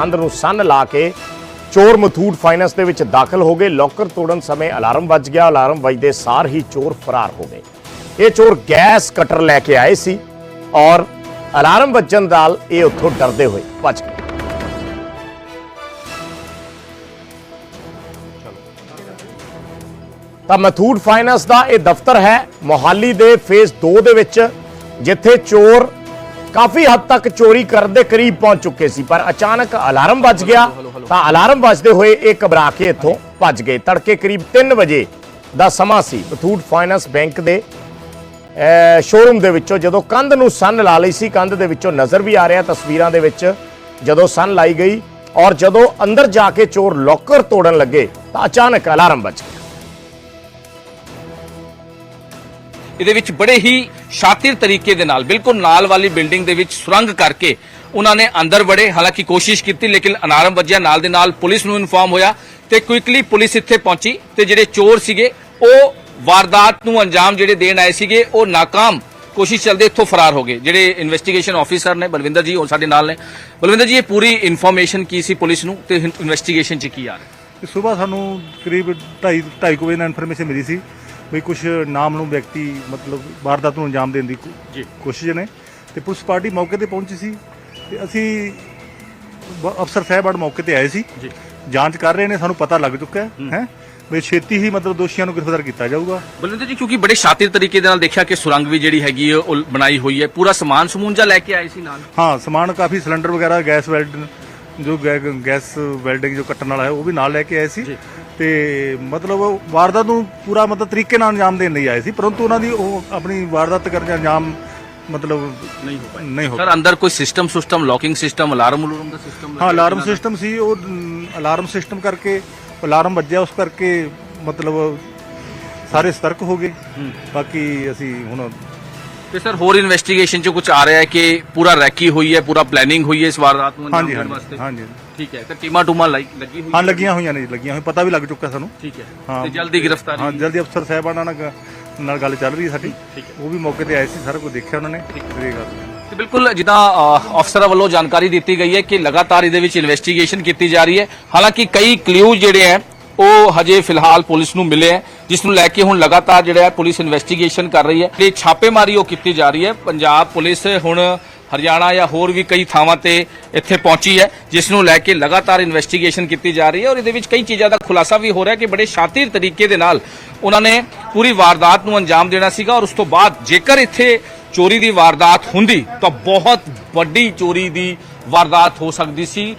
ਕੰਧ ਨੂੰ ਸੰਨ ਲਾ ਕੇ ਚੋਰ ਮਥੂਟ ਫਾਈਨੈਂਸ ਦੇ ਵਿੱਚ ਦਾਖਲ ਹੋ ਗਏ। ਲੋਕਰ ਤੋੜਨ ਸਮੇਂ ਅਲਾਰਮ ਵੱਜ ਗਿਆ। ਅਲਾਰਮ ਵੱਜਦੇ ਸਾਰ ਹੀ ਚੋਰ ਫਰਾਰ ਹੋ ਗਏ। ਇਹ ਚੋਰ ਗੈਸ ਕਟਰ ਲੈ ਕੇ ਆਏ ਸੀ ਔਰ ਅਲਾਰਮ ਵੱਜਣ ਨਾਲ ਇਹ ਉੱਥੋਂ ਡਰਦੇ ਹੋਏ ਭੱਜ ਗਏ। ਤਾਂ ਮਥੂਟ ਫਾਈਨੈਂਸ ਦਾ ਇਹ ਦਫ਼ਤਰ ਹੈ। ਮੋਹਾਲੀ ਦੇ ਫੇਜ਼ 2 ਦੇ ਵਿੱਚ, ਜਿੱਥੇ ਚੋਰ ਕਾਫੀ ਹੱਦ ਤੱਕ ਚੋਰੀ ਕਰਨ ਦੇ ਕਰੀਬ ਪਹੁੰਚ ਚੁੱਕੇ ਸੀ ਪਰ ਅਚਾਨਕ ਅਲਾਰਮ ਵੱਜ ਗਿਆ। ਤਾਂ ਅਲਾਰਮ ਵੱਜਦੇ ਹੋਏ ਇਹ ਘਬਰਾ ਕੇ ਇੱਥੋਂ ਭੱਜ ਗਏ। ਤੜਕੇ ਕਰੀਬ 3 ਵਜੇ ਦਾ ਸਮਾਂ ਸੀ। ਮਥੂਟ ਫਾਈਨੈਂਸ ਬੈਂਕ ਦੇ ਸ਼ੋਰੂਮ ਦੇ ਵਿੱਚੋਂ ਜਦੋਂ ਕੰਧ ਨੂੰ ਸੰਨ ਲਾ ਲਈ ਸੀ ਕੰਧ ਦੇ ਵਿੱਚੋਂ ਨਜ਼ਰ ਵੀ ਆ ਰਿਹਾ। ਤਸਵੀਰਾਂ ਦੇ ਵਿੱਚ ਜਦੋਂ ਸੰਨ ਲਾਈ ਗਈ ਔਰ ਜਦੋਂ ਅੰਦਰ ਜਾ ਕੇ ਚੋਰ ਲੋਕਰ ਤੋੜਨ ਲੱਗੇ ਤਾਂ ਅਚਾਨਕ ਅਲਾਰਮ ਵੱਜ ਗਿਆ। ਇਹਦੇ ਵਿੱਚ ਬੜੇ ਹੀ ਸ਼ਾਤਿਰ ਤਰੀਕੇ ਦੇ ਨਾਲ, ਬਿਲਕੁਲ ਨਾਲ ਵਾਲੀ ਬਿਲਡਿੰਗ ਦੇ ਵਿੱਚ ਸੁਰੰਗ ਕਰਕੇ ਉਹਨਾਂ ਨੇ ਅੰਦਰ ਵੜੇ। ਹਾਲਾਂਕਿ ਕੋਸ਼ਿਸ਼ ਕੀਤੀ, ਲੇਕਿਨ ਅਨਾਰਮ ਵੱਜਿਆ। ਨਾਲ ਦੇ ਨਾਲ ਪੁਲਿਸ ਨੂੰ ਇਨਫਾਰਮ ਹੋਇਆ ਤੇ ਕੁਇਕਲੀ ਪੁਲਿਸ ਇੱਥੇ ਪਹੁੰਚੀ ਤੇ ਜਿਹੜੇ ਚੋਰ ਸੀਗੇ, ਉਹ ਵਾਰਦਾਤ ਨੂੰ ਅੰਜਾਮ ਜਿਹੜੇ ਦੇਣ ਆਏ ਸੀਗੇ, ਉਹ ਨਾਕਾਮ ਕੋਸ਼ਿਸ਼ ਚੱਲਦੇ ਇੱਥੋਂ ਫਰਾਰ ਹੋ ਗਏ। ਜਿਹੜੇ ਇਨਵੈਸਟੀਗੇਸ਼ਨ ਆਫੀਸਰ ਨੇ, ਬਲਵਿੰਦਰ ਜੀ, ਉਹ ਸਾਡੇ ਨਾਲ ਨੇ। ਬਲਵਿੰਦਰ ਜੀ, ਇਹ ਪੂਰੀ ਇਨਫੋਰਮੇਸ਼ਨ ਕੀ ਸੀ ਪੁਲਿਸ ਨੂੰ ਤੇ ਇਨਵੈਸਟੀਗੇਸ਼ਨ ਚ ਕੀ ਆ ਰਿਹਾ? ਸਵੇਰ ਸਾਨੂੰ ਕਰੀਬ 2:30 2:30 ਵਜੇ ਨਾਲ ਇਨਫੋਰਮੇਸ਼ਨ ਮਿਲੀ ਸੀ। ਵੀ ਕੁਝ ਨਾਮ ਨੂੰ ਵਿਅਕਤੀ ਮਤਲਬ ਵਾਰਦਾਤ ਨੂੰ ਅੰਜਾਮ ਦੇਣ ਦੀ ਕੋ- ਜੀ। ਕੋਸ਼ਿਸ਼ ਨੇ। ਤੇ ਪੁਲਿਸ ਪਾਰਟੀ ਮੌਕੇ ਤੇ ਪਹੁੰਚੀ ਸੀ ਤੇ ਅਸੀਂ ਬ- ਅਫਸਰ ਸਾਹਿਬਾਨ ਮੌਕੇ ਤੇ ਆਏ ਸੀ। ਜੀ। ਜਾਂਚ ਕਰ ਰਹੇ ਨੇ ਸਾਨੂੰ ਪਤਾ ਲੱਗ ਚੁੱਕਾ ਹੈ ਹੈ। ਵੀ ਛੇਤੀ ਹੀ ਮਤਲਬ ਦੋਸ਼ੀਆਂ ਨੂੰ ਗ੍ਰਿਫਤਾਰ ਕੀਤਾ ਜਾਊਗਾ। ਬਲਵਿੰਦਰ ਜੀ ਕਿਉਂਕਿ ਬੜੇ ਸ਼ਾਤਿਰ ਤਰੀਕੇ ਦੇ ਨਾਲ ਦੇਖਿਆ ਕਿ ਸੁਰੰਗ ਵੀ ਜਿਹੜੀ ਹੈਗੀ ਹੈ ਉਹ ਬਣਾਈ ਹੋਈ ਹੈ। ਪੂਰਾ ਸਮਾਨ ਸਮੂਨ ਜਾਂ ਲੈ ਕੇ ਆਏ ਸੀ ਨਾਲ? ਹਾਂ ਸਮਾਨ ਕਾਫੀ ਸਿਲੰਡਰ ਵਗੈਰਾ ਗੈਸ ਵੈਲਡ ਜੋ ਗੈ- ਗੈਸ ਵੈਲਡਿੰਗ ਜੋ ਕੱਟਣ ਵਾਲਾ ਹੈ ਉਹ ਵੀ ਨਾਲ ਲੈ ਕੇ ਆਏ ਸੀ। ਜੀ। ਤੇ ਮਤਲਬ ਉਹ ਵਾਰਦਾਤ ਨੂੰ ਪੂਰਾ ਮਤਲਬ ਤਰੀਕੇ ਨਾਲ ਅੰਜਾਮ ਦੇਣ ਲਈ ਆਏ ਸੀ ਪਰੰਤੂ ਉਹਨਾਂ ਦੀ ਉਹ ਆਪਣੀ ਵਾਰਦਾਤ ਕਰਨ ਦਾ ਅੰਜਾਮ ਮਤਲਬ ਨਹੀਂ ਹੋ ਪਾਈ ਨਹੀਂ ਹੋ ਸਰ ਅੰਦਰ ਕੋਈ system system locking system alarm alarm ਦਾ ਸਿਸਟਮ ਹਾਂ ਅਲਾਰਮ ਸਿਸਟਮ ਸੀ ਉਹ ਅਲਾਰਮ ਸਿਸਟਮ ਕਰਕੇ ਅਲਾਰਮ ਵੱਜਿਆ ਉਸ ਕਰਕੇ ਮਤਲਬ ਸਾਰੇ ਸਤਰਕ ਹੋ ਗਏ। ਬਾਕੀ ਅਸੀਂ ਹੁਣ ਤੇ ਸਰ ਹੋਰ ਇਨਵੈਸਟੀਗੇਸ਼ਨ ਚ ਕੁਝ ਆ ਰਿਹਾ ਹੈ ਕਿ ਪੂਰਾ ਰੈਕੀ ਹੋਈ ਹੈ ਪੂਰਾ ਪਲੈਨਿੰਗ ਹੋਈ ਹੈ ਇਸ ਵਾਰਦਾਤ ਨੂੰ ਅੰਜਾਮ ਹਾਂਜੀ ਦੇਣ ਵਾਸਤੇ? ਹਾਂਜੀ। ਠੀਕ ਹੈ ਤੇ ਟੀਮਾ ਟੂਮਾ ਲਾਈ ਲੱਗੀ ਹੋਈ ਹਾਂ ਲੱਗੀਆਂ ਹੋਈਆਂ ਨੇ ਜੀ, ਲੱਗੀਆਂ ਹੋਈਆਂ ਪਤਾ ਵੀ ਲੱਗ ਚੁੱਕਾ ਸਾਨੂੰ। ਠੀਕ ਹੈ ਹਾਂ। ਤੇ ਜਲਦੀ ਗ੍ਰਿਫਤਾਰੀ ਹਾਂ ਜਲਦੀ ਅਫਸਰ ਸਾਹਿਬਾਨਾਂ ਨਾਲ ਗ- ਨਾਲ ਗੱਲ ਚੱਲ ਰਹੀ ਹੈ ਸਾਡੀ। ਠੀਕ ਹੈ। ਉਹ ਵੀ ਮੌਕੇ ਤੇ ਆਏ ਸੀ ਸਾਰਾ ਕੁਝ ਦੇਖਿਆ ਉਹਨਾਂ ਨੇ। ਫਿਰ ਇਹ ਗੱਲ ਤੇ ਬਿਲਕੁਲ ਜਿੱਦਾਂ ਅ, ਅਫਸਰਾਂ ਵੱਲੋਂ ਜਾਣਕਾਰੀ ਦਿੱਤੀ ਗਈ ਹੈ ਕਿ ਲਗਾਤਾਰ ਇਹਦੇ ਵਿੱਚ ਇਨਵੈਸਟੀਗੇਸ਼ਨ ਕੀਤੀ ਜਾ ਰਹੀ ਹੈ। ਹਾਲਾਂਕਿ ਕਈ ਕਲੂ ਜਿਹੜੇ ਹੈ ਉਹ ਹਜੇ ਫਿਲਹਾਲ ਪੁਲਿਸ ਨੂੰ ਮਿਲੇ ਹੈ ਜਿਸ ਨੂੰ ਲੈ ਕੇ ਹੁਣ ਲਗਾਤਾਰ ਜਿਹੜਾ ਹੈ ਪੁਲਿਸ ਇਨਵੈਸਟੀਗੇਸ਼ਨ ਕਰ ਰਹੀ ਹੈ। ਤੇ ਛਾਪੇਮਾਰੀ ਉਹ ਕੀਤੀ ਜਾ ਰਹੀ ਹੈ। ਪੰਜਾਬ ਪੁਲਿਸ ਹੁਣ ਹਰਿਆਣਾ ਜਾਂ ਹੋਰ ਵੀ ਕਈ ਥਾਵਾਂ ਤੇ ਇੱਥੇ ਪਹੁੰਚੀ ਹੈ, ਜਿਸ ਨੂੰ ਲੈ ਕੇ ਲਗਾਤਾਰ ਇਨਵੈਸਟੀਗੇਸ਼ਨ ਕੀਤੀ ਜਾ ਰਹੀ ਹੈ ਔਰ ਇਹਦੇ ਵਿੱਚ ਕਈ ਚੀਜ਼ਾਂ ਦਾ ਖੁਲਾਸਾ ਵੀ ਹੋ ਰਿਹਾ ਕਿ ਬੜੇ ਸ਼ਾਤਿਰ ਤਰੀਕੇ ਦੇ ਨਾਲ ਉਹਨਾਂ ਨੇ ਪੂਰੀ ਵਾਰਦਾਤ ਨੂੰ ਅੰਜਾਮ ਦੇਣਾ ਸੀਗਾ ਔਰ ਉਸ ਤੋਂ ਬਾਅਦ ਜੇਕਰ ਇੱਥੇ ਚੋਰੀ ਦੀ ਵਾਰਦਾਤ ਹੁੰਦੀ ਤਾਂ ਬਹੁਤ ਵੱਡੀ ਚੋਰੀ ਦੀ ਵਾਰਦਾਤ ਹੋ ਸਕਦੀ ਸੀ।